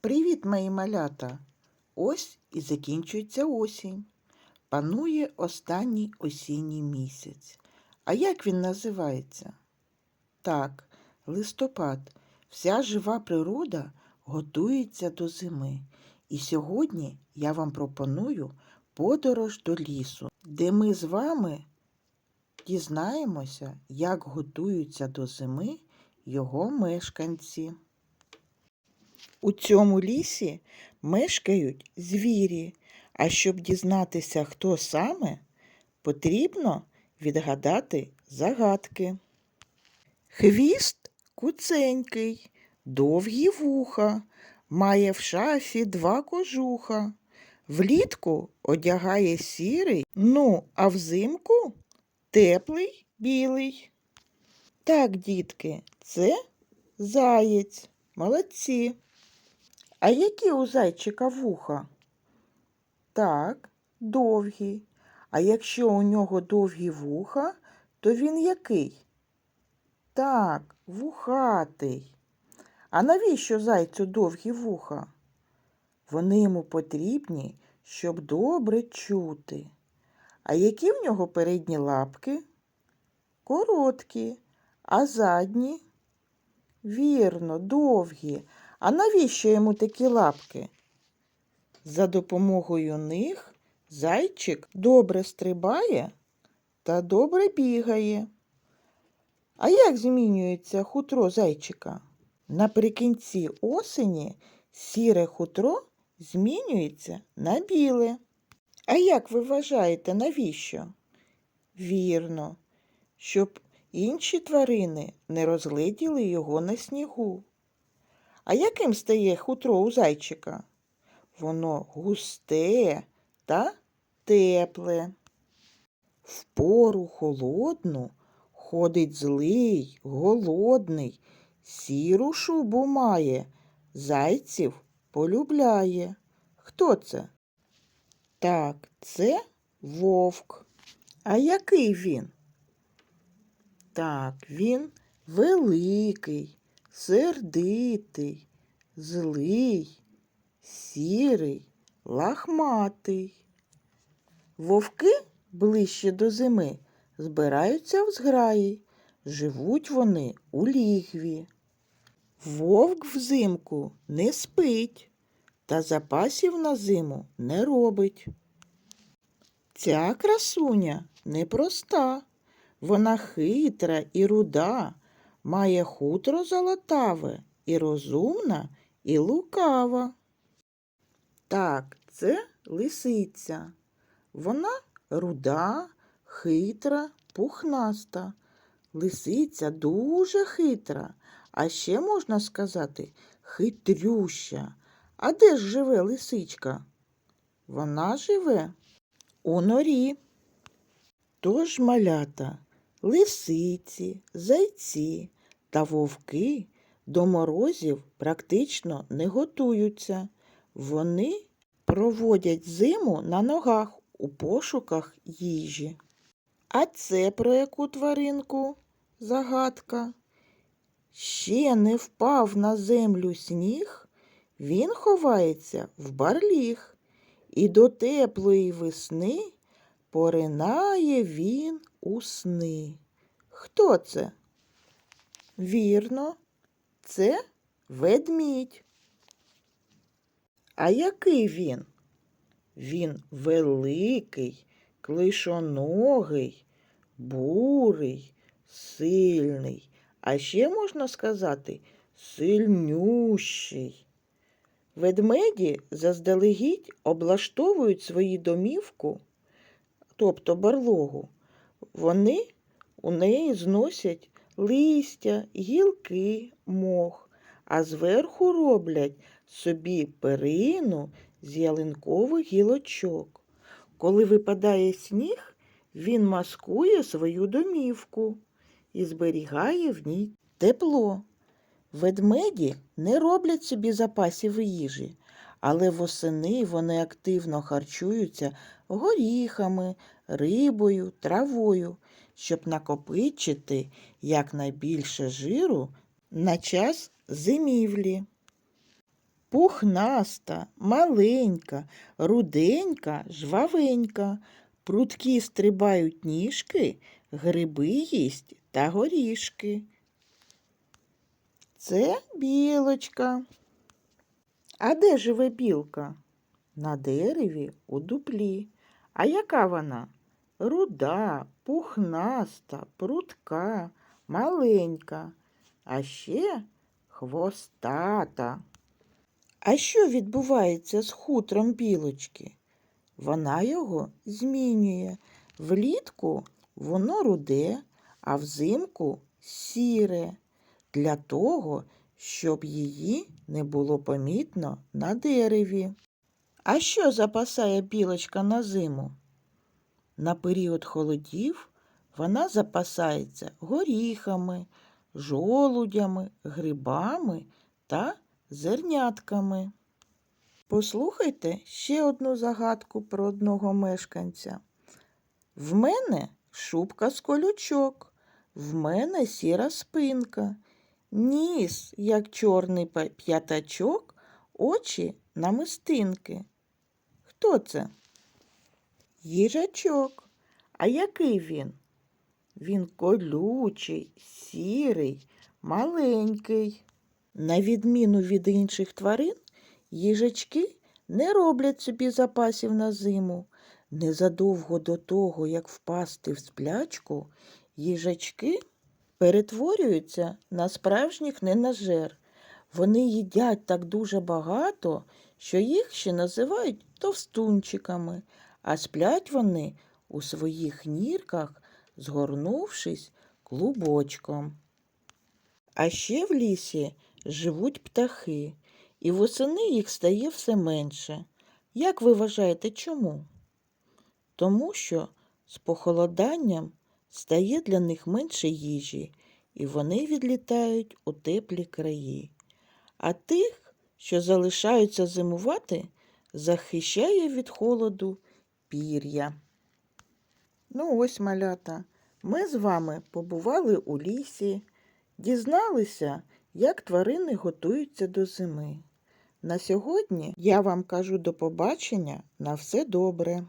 Привіт, мої малята! Ось і закінчується осінь. Панує останній осінній місяць. А як він називається? Так, листопад. Вся жива природа готується до зими. І сьогодні я вам пропоную подорож до лісу, де ми з вами дізнаємося, як готуються до зими його мешканці. У цьому лісі мешкають звірі, а щоб дізнатися, хто саме, потрібно відгадати загадки. Хвіст куценький, довгі вуха, має в шафі два кожуха. Влітку одягає сірий, ну, а взимку теплий білий. Так, дітки, це заєць. Молодці. А які у зайчика вуха? Так, довгі. А якщо у нього довгі вуха, то він який? Так, вухатий. А навіщо зайцю довгі вуха? Вони йому потрібні, щоб добре чути. А які в нього передні лапки? Короткі, а задні? Вірно, довгі. А навіщо йому такі лапки? За допомогою них зайчик добре стрибає та добре бігає. А як змінюється хутро зайчика? Наприкінці осені сіре хутро змінюється на біле. А як ви вважаєте, навіщо? Вірно, щоб інші тварини не розгледіли його на снігу. А яким стає хутро у зайчика? Воно густе та тепле. В пору холодну ходить злий, голодний, сіру шубу має, зайців полюбляє. Хто це? Так, це вовк. А який він? Так, він великий, сердитий, злий, сірий, лахматий. Вовки ближче до зими збираються в зграї, живуть вони у лігві. Вовк взимку не спить та запасів на зиму не робить. Ця красуня непроста, вона хитра і руда, має хутро золотаве, і розумна, і лукава. Так, це лисиця. Вона руда, хитра, пухнаста. Лисиця дуже хитра, а ще можна сказати хитрюща. А де ж живе лисичка? Вона живе у норі. Тож малята, лисиці, зайці та вовки до морозів практично не готуються. Вони проводять зиму на ногах у пошуках їжі. А це про яку тваринку? Загадка. Ще не впав на землю сніг, він ховається в барліг, і до теплої весни поринає він у сни. Хто це? Вірно, це ведмідь. А який він? Він великий, клишоногий, бурий, сильний, а ще можна сказати сильнющий. Ведмеді заздалегідь облаштовують свої домівку, тобто барлогу. Вони у неї зносять листя, гілки, мох, а зверху роблять собі перину з ялинкових гілочок. Коли випадає сніг, він маскує свою домівку і зберігає в ній тепло. Ведмеді не роблять собі запасів їжі, але восени вони активно харчуються горіхами, рибою, травою, щоб накопичити якнайбільше жиру на час зимівлі. Пухнаста, маленька, руденька, жвавенька. Прудкі стрибають ніжки, гриби їсть та горішки. Це білочка. А де живе білка? На дереві у дуплі. А яка вона? Руда, пухнаста, прудка, маленька, а ще хвостата. А що відбувається з хутром білочки? Вона його змінює. Влітку воно руде, а взимку сіре, для того, щоб її не було помітно на дереві. А що запасає білочка на зиму? На період холодів вона запасається горіхами, жолудями, грибами та зернятками. Послухайте ще одну загадку про одного мешканця. В мене шубка з колючок, в мене сіра спинка, ніс, як чорний п'ятачок, очі намистинки. Хто це? Їжачок. А який він? Він колючий, сірий, маленький. На відміну від інших тварин, їжачки не роблять собі запасів на зиму. Незадовго до того, як впасти в сплячку, їжачки перетворюються на справжніх ненажер. Вони їдять так дуже багато, що їх ще називають товстунчиками, а сплять вони у своїх нірках, згорнувшись клубочком. А ще в лісі живуть птахи, і восени їх стає все менше. Як ви вважаєте, чому? Тому що з похолоданням стає для них менше їжі, і вони відлітають у теплі краї. А тих, що залишаються зимувати, захищає від холоду пір'я. Ну ось, малята, ми з вами побували у лісі, дізналися, як тварини готуються до зими. На сьогодні я вам кажу до побачення на все добре.